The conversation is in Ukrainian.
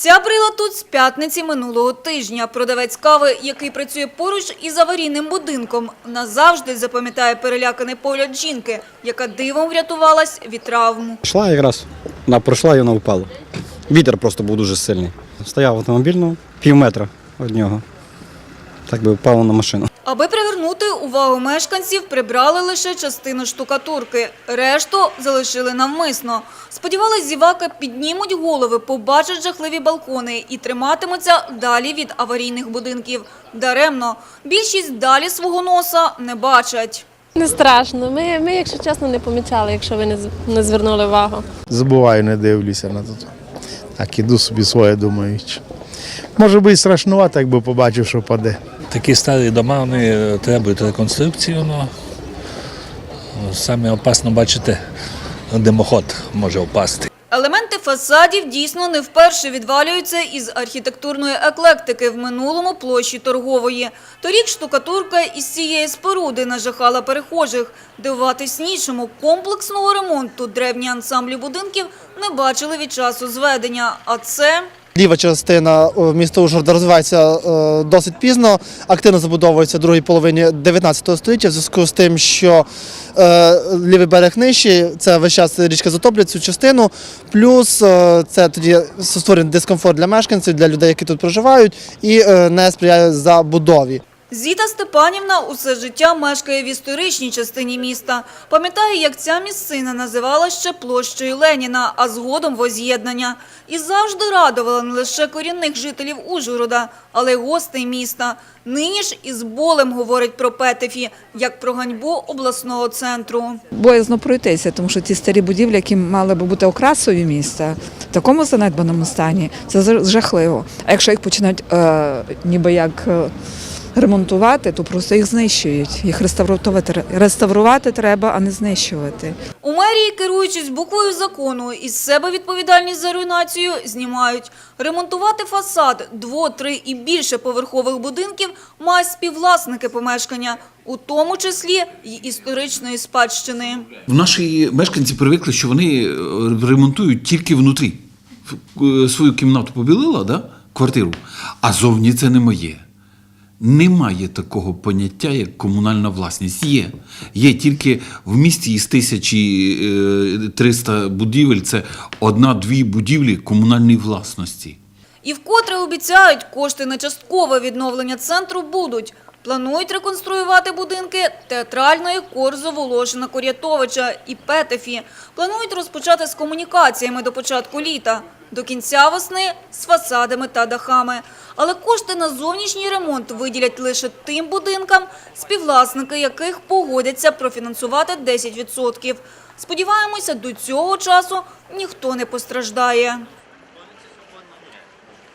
Ця брила тут з п'ятниці минулого тижня. Продавець кави, який працює поруч із аварійним будинком, назавжди запам'ятає переляканий погляд жінки, яка дивом врятувалась від травм. Йшла якраз, вона пройшла і вона впала. Вітер просто був дуже сильний. Стояв автомобіль, ну, пів метра від нього. Так би впало на машину. Аби привернути увагу мешканців, прибрали лише частину штукатурки. Решту залишили навмисно. Сподівались, зіваки піднімуть голови, побачать жахливі балкони і триматимуться далі від аварійних будинків. Даремно. Більшість далі свого носа не бачать. Не страшно. Ми, ми, якщо чесно, не помічали, якщо ви не, з- не звернули увагу. Забуваю, не дивлюся на це. Так іду собі своє думаючи. Може би і страшнувато, якби побачив, що паде. Такі старі дома вони требують реконструкції. Ну, саме опасно бачити, димоход може впасти. Елементи фасадів дійсно не вперше відвалюються із архітектурної еклектики в минулому площі торгової. Торік штукатурка із цієї споруди нажахала перехожих. Дивуватись нічому комплексного ремонту древні ансамблі будинків не бачили від часу зведення. А це Ліва частина міста Ужгорода розвивається е, досить пізно, активно забудовується в другій половині 19 століття в зв'язку з тим, що е, лівий берег нижчий, це весь час річка затоплює цю частину, плюс е, це тоді створює дискомфорт для мешканців, для людей, які тут проживають, і е, не сприяє забудові. Зіта Степанівна усе життя мешкає в історичній частині міста. Пам'ятає, як ця місцина називала ще площею Леніна, а згодом воз'єднання. І завжди радувала не лише корінних жителів Ужгорода, але й гостей міста. Нині ж із болем говорить про Петефі, як про ганьбу обласного центру. боязно пройтися, тому що ті старі будівлі, які мали би бути окрасою міста, в такому занедбаному стані, це жахливо. А якщо їх починають е, ніби як е, ремонтувати, то просто їх знищують. Їх реставрувати, реставрувати треба, а не знищувати. У мерії, керуючись буквою закону, із себе відповідальність за руйнацію знімають. Ремонтувати фасад дво, три і більше поверхових будинків мають співвласники помешкання, у тому числі й історичної спадщини. В наші мешканці привикли, що вони е, ремонтують тільки внутрі. В- е, Свою кімнату побілила, да? квартиру, а зовні це не моє. Немає такого поняття, як комунальна власність. Є. Є тільки в місті із 1300 будівель це одна-дві будівлі комунальної власності. І вкотре обіцяють, кошти на часткове відновлення центру будуть. Планують реконструювати будинки театральної Корзо Волошина Курятовича і Петефі. Планують розпочати з комунікаціями до початку літа. До кінця весни з фасадами та дахами. Але кошти на зовнішній ремонт виділять лише тим будинкам, співвласники яких погодяться профінансувати 10%. Сподіваємося, до цього часу ніхто не постраждає.